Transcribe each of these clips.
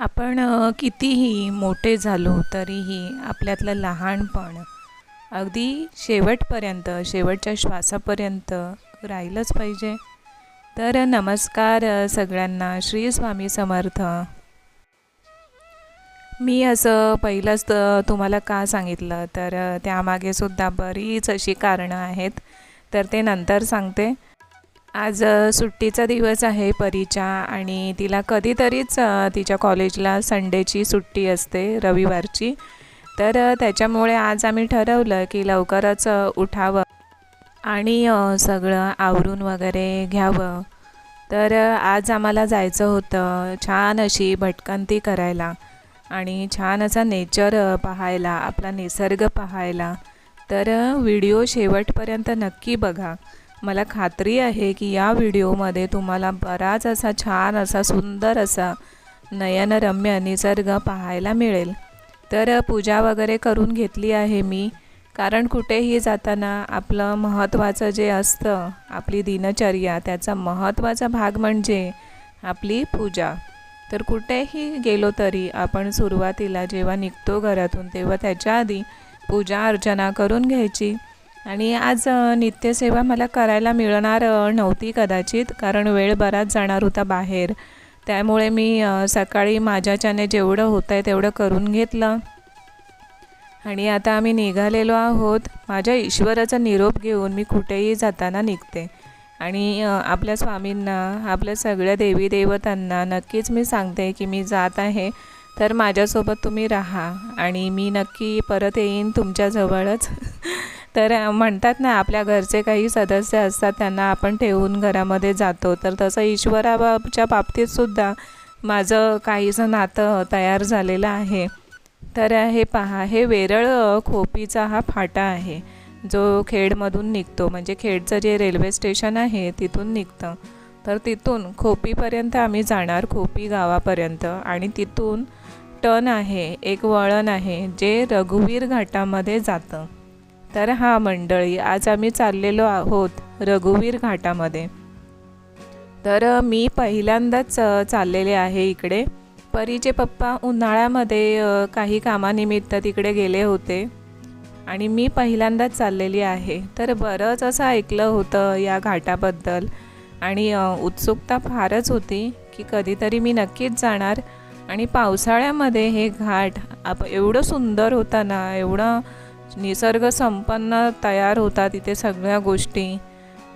आपण कितीही मोठे झालो तरीही आपल्यातलं लहानपण अगदी शेवटपर्यंत शेवटच्या श्वासापर्यंत राहिलंच पाहिजे. तर नमस्कार सगळ्यांना. श्री स्वामी समर्थ. मी असं पहिलंच तुम्हाला का सांगितलं? तर त्यामागे सुद्धा बरीच अशी कारणं आहेत. तर ते नंतर सांगते. आज सुट्टीचा दिवस आहे परीच्या आणि तिला कधीतरीच तिच्या कॉलेजला संडेची सुट्टी असते रविवारची. तर त्याच्यामुळे आज आम्ही ठरवलं की लवकरच उठावं आणि सगळं आवरून वगैरे घ्यावं. तर आज आम्हाला जायचं होतं छान अशी भटकंती करायला आणि छान असा नेचर पाहायला आपला निसर्ग पाहायला. तर व्हिडिओ शेवटपर्यंत नक्की बघा. मला खात्री आहे की या व्हिडिओमध्ये तुम्हाला बराच असा छान असा सुंदर असा नयनरम्य निसर्ग पाहायला मिळेल. तर पूजा वगैरे करून घेतली आहे मी. कारण कुठेही जाताना आपलं महत्त्वाचं जे असतं आपली दिनचर्या त्याचा महत्त्वाचा भाग म्हणजे आपली पूजा. तर कुठेही गेलो तरी आपण सुरुवातीला जेव्हा निघतो घरातून तेव्हा त्याच्या आधी पूजा अर्चना करून घ्यायची. आणि आज नित्यसेवा मला करायला मिळणार नव्हती कदाचित कारण वेळ बराच जाणार होता बाहेर. त्यामुळे मी सकाळी माझ्याच्याने जेवढं होतं आहे तेवढं करून घेतलं. आणि आता आम्ही निघालेलो आहोत. माझ्या ईश्वराचा निरोप घेऊन मी कुठेही जाताना निघते. आणि आपल्या स्वामींना आपल्या सगळ्या देवी देवतांना नक्कीच मी सांगते की मी जात आहे तर माझ्यासोबत तुम्ही राहा. आणि मी नक्की परत येईन तुमच्याजवळच तर म्हणतात ना आपल्या घरचे काही सदस्य असतात त्यांना आपण ठेवून घरामध्ये जातो. तर तसं ईश्वराच्या बाबतीतसुद्धा माझं काहीसं नातं तयार झालेलं आहे. तर हे पहा हे वेरळ खोपीचा हा फाटा आहे जो खेडमधून निघतो. म्हणजे खेडचं जे रेल्वे स्टेशन आहे तिथून निघतं. तर तिथून खोपीपर्यंत आम्ही जाणार खोपी गावापर्यंत. आणि तिथून टन आहे एक वळण आहे जे रघुवीर घाटामध्ये जातं. तर हा मंडळी आज आम्ही चाललेलो आहोत रघुवीर घाटामध्ये. तर मी पहिल्यांदाच चाललेले आहे इकडे. परीचे पप्पा उन्हाळ्यामध्ये काही कामानिमित्त तिकडे गेले होते आणि मी पहिल्यांदाच चाललेली आहे. तर बरंच असं ऐकलं होतं या घाटाबद्दल आणि उत्सुकता फारच होती की कधीतरी मी नक्कीच जाणार आणि पावसाळ्यामध्ये हे घाट आप एवढं सुंदर होता ना एवढं निसर्ग संपन्न तयार होता तिथे सगळ्या गोष्टी.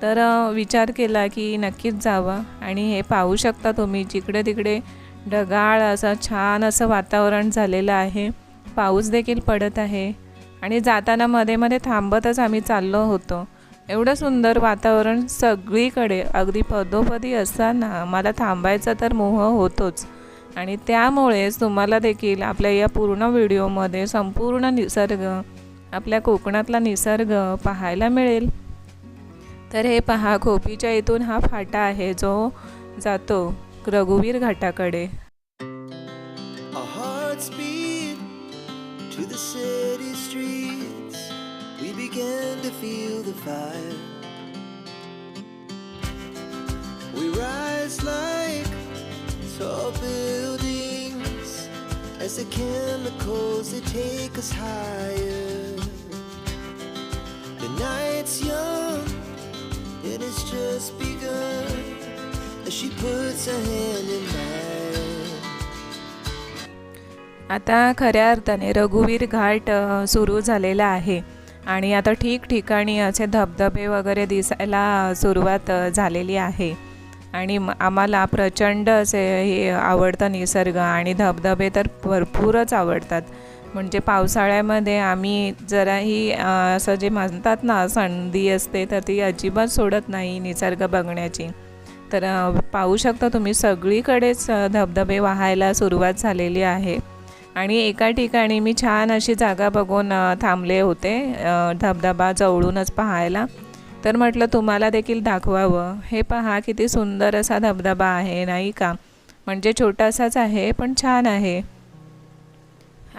तर विचार केला की नक्कीच जावं आणि हे पाहू शकता तुम्ही जिकडे तिकडे ढगाळ असं छान असं वातावरण झालेलं आहे. पाऊस देखील पडत आहे आणि जाताना मध्ये मध्ये थांबतच आम्ही चाललो होतो. एवढं सुंदर वातावरण सगळीकडे अगदी पदोपदी असताना मला थांबायचा तर मोह होतोच. आणि त्यामुळेच तुम्हाला देखील आपल्या या पूर्ण व्हिडिओमध्ये संपूर्ण निसर्ग आपल्या कोकणातला निसर्ग पाहायला मिळेल तर हे पहा खोपीच्या इथून हा फाटा आहे जो जातो रघुवीर घाटाकडे Our hearts beat to the city streets. We began to feel the fire. We rise like tall buildings as the chemicals they take us higher. It's young and it's just begun as she puts her hand in mine. आता खऱ्या अर्थाने रघुवीर घाट सुरू झालेला आहे. आणि आता ठिकठिकाणी असे धबधबे वगैरे दिसायला सुरुवात झालेली आहे. आणि आम्हाला प्रचंड असे हे आवडतं निसर्ग आणि धबधबे तर भरपूरच आवडतात. म्हणजे पावसाळ्यामध्ये आम्ही जराही असं जे म्हणतात ना संधी असते तर ती अजिबात सोडत नाही निसर्ग बघण्याची. तर पाहू शकता तुम्ही सगळीकडेच धबधबे वाहायला सुरुवात झालेली आहे. आणि एका ठिकाणी मी छान अशी जागा बघून थांबले होते धबधबा जवळूनच पाहायला. तर म्हटलं तुम्हाला देखील दाखवावं. हे पहा किती सुंदर असा धबधबा आहे नाही का? म्हणजे छोटासाच आहे पण छान आहे.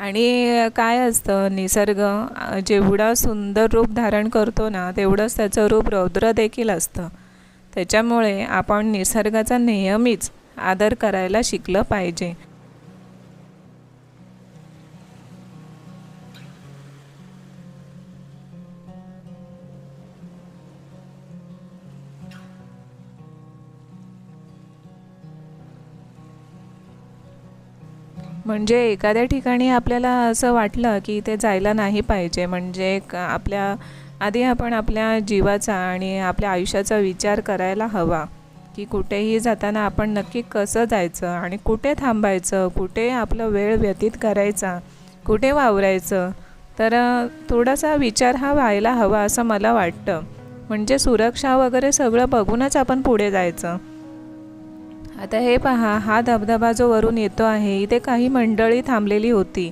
आणि काय असतं निसर्ग जेवढा सुंदर रूप धारण करतो ना तेवढंच त्याचं रूप रौद्र देखील असतं. त्याच्यामुळे आपण निसर्गाचा नेहमीच आदर करायला शिकलं पाहिजे. म्हणजे एखाद्या ठिकाणी आपल्याला असं वाटलं की ते जायला नाही पाहिजे. म्हणजे क- आपल्या आधी आपण आपल्या जीवाचा आणि आपल्या आयुष्याचा विचार करायला हवा की कुठेही जाताना आपण नक्की कसं जायचं आणि कुठे थांबायचं कुठे आपलं वेळ व्यतीत करायचा कुठे वावरायचं तर थोडासा विचार हा व्हायला हवा असं मला वाटतं. म्हणजे सुरक्षा वगैरे सगळं बघूनच आपण पुढे जायचं. आता हे पहा हा धबधबा जो वरून येतो आहे इथे काही मंडळी थांबलेली होती.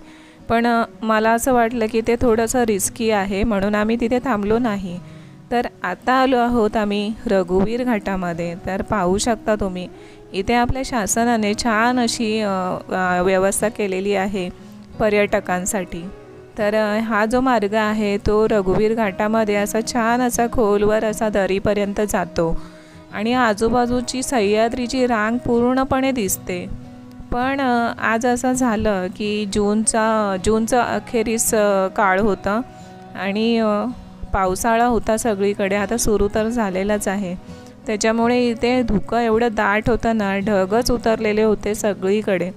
पण मला असं वाटलं की ते थोडंसं रिस्की आहे म्हणून आम्ही तिथे थांबलो नाही. तर आता आलो आहोत आम्ही रघुवीर घाटामध्ये. तर पाहू शकता तुम्ही इथे आपल्या शासनाने छान अशी व्यवस्था केलेली आहे पर्यटकांसाठी. तर हा जो मार्ग आहे तो रघुवीर घाटामध्ये असा छान असा खोलवर असा दरीपर्यंत जातो. आणि आजूबाजूची सह्याद्रीची रांग पूर्णपणे दिसते. पण आज असं झालं की जूनचा जूनचा अखेरीस काळ होता आणि पावसाळा होता सगळीकडे. आता सुरू तर झालेलाच आहे. त्याच्यामुळे इथे धुकं एवढं दाट होतं ना ढगच उतरलेले होते सगळीकडे.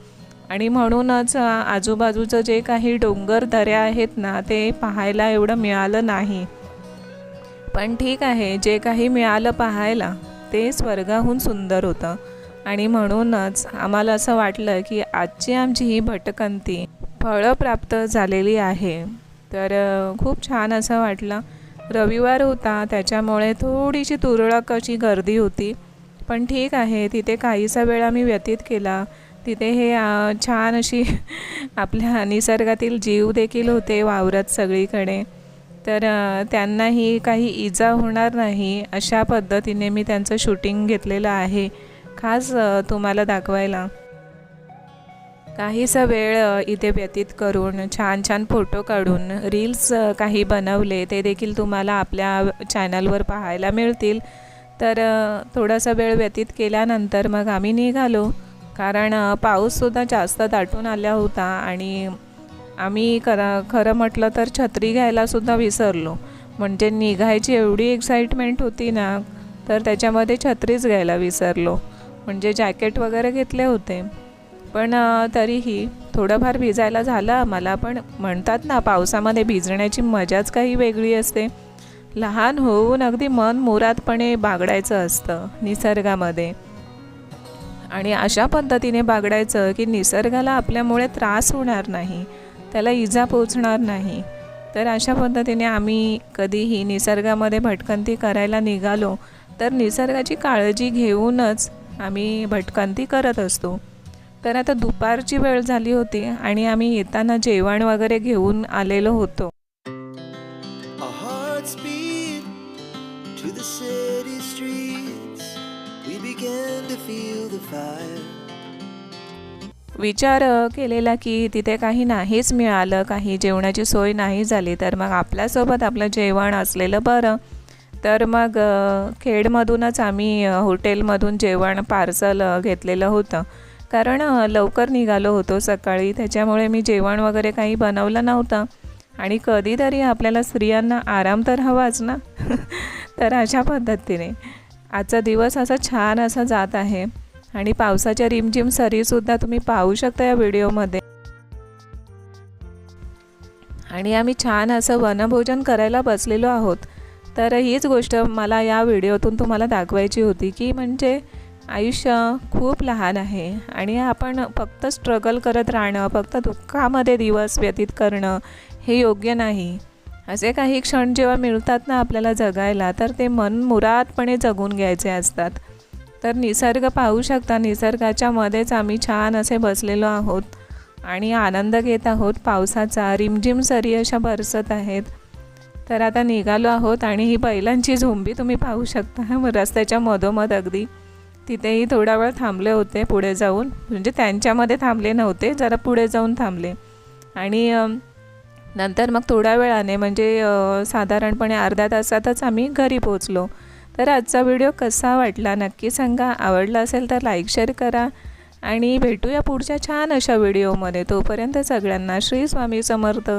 आणि म्हणूनच आजूबाजूचं जे काही डोंगर दऱ्या आहेत ना ते पाहायला एवढं मिळालं नाही. पण ठीक आहे जे काही मिळालं पाहायला ते स्वर्गाहून सुंदर होतं. आणि म्हणूनच आम्हाला असं वाटलं की आजची आमची ही भटकंती फळं प्राप्त झालेली आहे. तर खूप छान असं वाटलं. रविवार होता त्याच्यामुळे थोडीशी तुरळक अशी गर्दी होती. पण ठीक आहे तिथे काहीसा वेळ आम्ही व्यतीत केला. तिथे हे छान अशी आपल्या निसर्गातील जीव देखील होते वावरत सगळीकडे. तर त्यांनाही काही इजा होणार नाही अशा पद्धतीने मी त्यांचं शूटिंग घेतलेलं आहे. खास तुम्हाला दाखवायला. काहीसा वेळ इथे व्यतीत करून छान छान फोटो काढून रील्स काही बनवले ते देखील तुम्हाला आपल्या चॅनलवर पाहायला मिळतील. तर थोडासा वेळ व्यतीत केल्यानंतर मग आम्ही निघालो. कारण पाऊससुद्धा जास्त दाटून आला होता आणि आम्ही खरं खरं म्हटलं तर छत्री घ्यायलासुद्धा विसरलो. म्हणजे निघायची एवढी एक्साइटमेंट होती ना तर त्याच्यामध्ये छत्रीच घ्यायला विसरलो. म्हणजे जॅकेट वगैरे घेतले होते. पण तरीही थोडंफार भिजायला झालं आम्हाला. पण म्हणतात ना पावसामध्ये भिजण्याची मजाच काही वेगळी असते. लहान होऊन अगदी मन मुरादपणे बागडायचं असतं निसर्गामध्ये. आणि अशा पद्धतीने बागडायचं की निसर्गाला आपल्यामुळे त्रास होणार नाही. त्याला इजा पोचणार नाही. तर अशा पद्धतीने आम्ही कधीही निसर्गामध्ये भटकंती करायला निघालो तर निसर्गाची काळजी घेऊनच आम्ही भटकंती करत असतो. तर आता दुपारची वेळ झाली होती आणि आम्ही येताना जेवण वगैरे घेऊन आलेलो होतो. विचार केलेला की तिथे काही नाहीच मिळालं काही जेवणाची सोय नाही झाली तर मग आपल्यासोबत आपलं जेवण असलेलं बरं. तर मग खेडमधूनच आम्ही हॉटेलमधून जेवण पार्सल घेतलेलं होतं. कारण लवकर निघालो होतो सकाळी त्याच्यामुळे मी जेवण वगैरे काही बनवलं नव्हतं. आणि कधीतरी आपल्याला स्त्रियांना आराम तर हवाच ना? तर अशा पद्धतीने. आजचा दिवस असा छान असा जात आहे. आणि पावसाच्या रिमझिम सरीसुद्धा तुम्ही पाहू शकता या व्हिडिओमध्ये. आणि आम्ही छान असं वनभोजन करायला बसलेलो आहोत. तर हीच गोष्ट मला या व्हिडिओतून तुम्हाला दाखवायची होती की म्हणजे आयुष्य खूप लहान आहे आणि आपण फक्त स्ट्रगल करत राहणं फक्त दुःखामध्ये दिवस व्यतीत करणं हे योग्य नाही. असे काही क्षण जेव्हा मिळतात ना आपल्याला जगायला तर ते मन मुरादपणे जगून घ्यायचे असतात. तर निसर्ग पाहू शकता. निसर्गाच्या मध्येच आम्ही छान असे बसलेलो आहोत आणि आनंद घेत आहोत. पावसाचा रिमझिम सरी अशा बरसत आहेत. तर आता निघालो आहोत आणि ही बैलांची झोंबी तुम्ही पाहू शकता. रस्त्याच्या मधोमध अगदी. तिथेही थोडा वेळ थांबले होते पुढे जाऊन. म्हणजे त्यांच्यामध्ये थांबले नव्हते जरा पुढे जाऊन थांबले. आणि नंतर मग थोड्या वेळाने म्हणजे साधारणपणे अर्ध्या तासातच आम्ही घरी पोचलो तर आजचा व्हिडिओ कसा वाटला नक्की सांगा. आवडला असेल तर लाईक शेअर करा आणि भेटूया पुढच्या छान अशा व्हिडिओमध्ये. तोपर्यंत सगळ्यांना श्री स्वामी समर्थ.